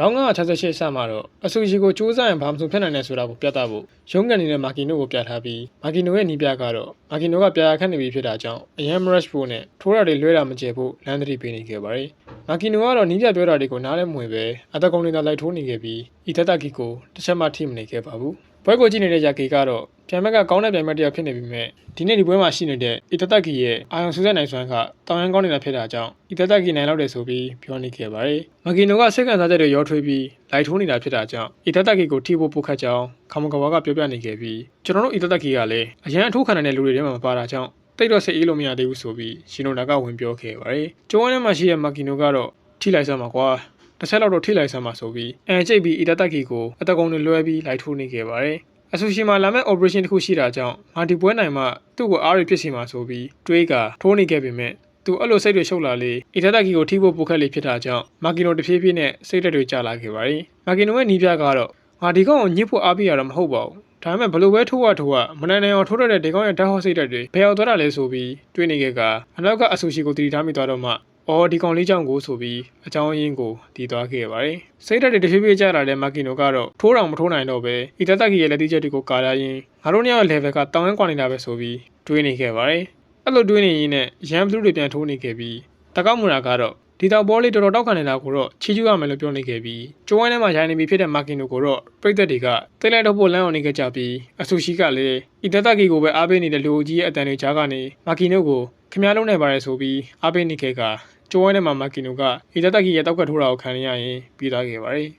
ရောင်း968ဆမှာတော့အဆူရှီကိုစူးစမ်းရင်ဘာမှမဖြစ်နိုင်တယ်ဆိုတာကိုပြသဖို့ရုံးကန်နေတဲ့မာကီနိုကိုပြထားပြီးမာကီနိုရဲ့နီးပြကတော့မာကီနိုကပြာခတ်နေပြီဖြစ်တာကြောင့်အရန်မရက်ဖို့နဲ့ထိုးရတွေလွှဲတာမကျဖို့လမ်းသတိပေးနေခဲ့ပါတယ်မာကီနိုကတော့နီးပြပြောတာတွေကိုနားလည်းမဝင်ပဲအသက်ကုန်နေတာလိုက်ထိုးနေခဲ့ပြီးဤတတကီကိုတစ်ချက်မှထိမနေခဲ့ပါဘူး ဘွဲကိုကြည့်နေတဲ့ယာကီကတော့ပြန်မက်ကကောင်းတဲ့ပြန်မက်တစ်ယောက်ဖြစ်နေပြီမဲ့ဒီနေ့ဒီပွဲမှာရှိနေတဲ့ဤတတကီရဲ့အာယုံစူးစမ်းနိုင်စွမ်းကတောင်ရန်ကောင်းနေတာဖြစ်တာကြောင့်ဤတတကီနိုင်လောက်တယ်ဆိုပြီးပြောနေခဲ့ပါတယ်မာကီနိုကစိတ်ခံစားချက်တွေရောထွေးပြီးလိုက်ထိုးနေတာဖြစ်တာကြောင့်ဤတတကီကိုထိဖို့ပုတ်ခတ်ကြောင်းခမကဝါကပြောပြနေခဲ့ပြီးကျွန်တော်တို့ဤတတကီကလည်းအရန်အထိုးခံနိုင်တဲ့လူတွေထဲမှာမပါတာကြောင့်တိတ်တော့စိတ်အေးလို့မရသေးဘူးဆိုပြီးရှင်နိုနာကဝင်ပြောခဲ့ပါတယ်ကျိုးဝမ်းထဲမှာရှိတဲ့မာကီနိုကတော့ထိလိုက်စမ်းပါကွာ တစ်ဆက်လောက်တော့ထိလိုက်စမ်းပါဆိုပြီးအန်ကျိတ်ပြီးဤတတကီကိုအတကုံတွေလွှဲပြီးလိုက်ထိုးနေခဲ့ပါတယ်အဆူရှီမှာလာမဲ့ operation တစ်ခုရှိတာကြောင့်မာဒီပွဲနိုင်မှသူ့ကိုအားရဖြစ်စီမှာဆိုပြီးတွေးကထိုးနေခဲ့ပေမဲ့သူအဲ့လိုစိတ်တွေရှုပ်လာလေအီတတကီကိုထိဖို့ပုတ်ခတ်လေးဖြစ်တာကြောင့်မာကီနိုတဖြည်းဖြည်းနဲ့စိတ်ဓာတ်တွေကျလာခဲ့ပါတယ်မာကီနိုရဲ့နီးပြကတော့ငါဒီကောင်ကိုညစ်ဖို့အားပေးရတော့မဟုတ်ပါဘူးဒါပေမဲ့ဘယ်လိုပဲထိုးရထိုးရမနိုင်နိုင်အောင်ထိုးရတဲ့ဒီကောင်ရဲ့ဓာတ်ဟောစိတ်ဓာတ်တွေဘယ်အောင်သွားတာလဲဆိုပြီးတွေးနေခဲ့ကအနောက်ကအဆူရှီကိုတီးထားမိသွားတော့မှ အော်ဒီကောင်လေးကြောင့်ကိုဆိုပြီးအကြောင်းရင်းကိုတည်သွားခဲ့ပါတယ်။စိတ်ဓာတ်တွေတဖြည်းဖြည်းကျလာတဲ့မာကီနိုကတော့ထိုးတောင်မထိုးနိုင်တော့ပဲအီတတက်ကြီးရဲ့လက်သီးချက်တွေကိုကာလာရင်းငါတို့ညရဲ့ level ကတောင်းရမ်းကွာနေတာပဲဆိုပြီးတွေးနေခဲ့ပါတယ်။အဲ့လိုတွေးနေရင်းနဲ့ရန်ဘလူးတွေပြန်ထိုးနေခဲ့ပြီးတကောက်မူရာကတော့ဒီတောက်ဘောလေးတော်တော်တောက်ခံနေတာကိုတော့ချီးကျူးရမယ်လို့ပြောနေခဲ့ပြီးကျိုးဝိုင်းထဲမှာရိုင်းနေပြီဖြစ်တဲ့မာကီနိုကိုတော့ပြိသက်တွေကတိတ်လိုက်တော့ဖို့လမ်းအောင်နေခဲ့ကြပြီးအဆူရှိကလည်းအီတတက်ကြီးကိုပဲအားပေးနေတဲ့လူကြီးရဲ့အတန်တွေကြားကနေမာကီနိုကိုခမည်းလုံးနိုင်ပါတယ်ဆိုပြီးအားပေးနေခဲ့က ကျိုးဝိုင်းထဲမှာမာကီနိုကဤတတက်ကီရဲ့တောက်ကထိုးတာကိုခံရရင်ပြီးသွားခဲ့ပါတယ်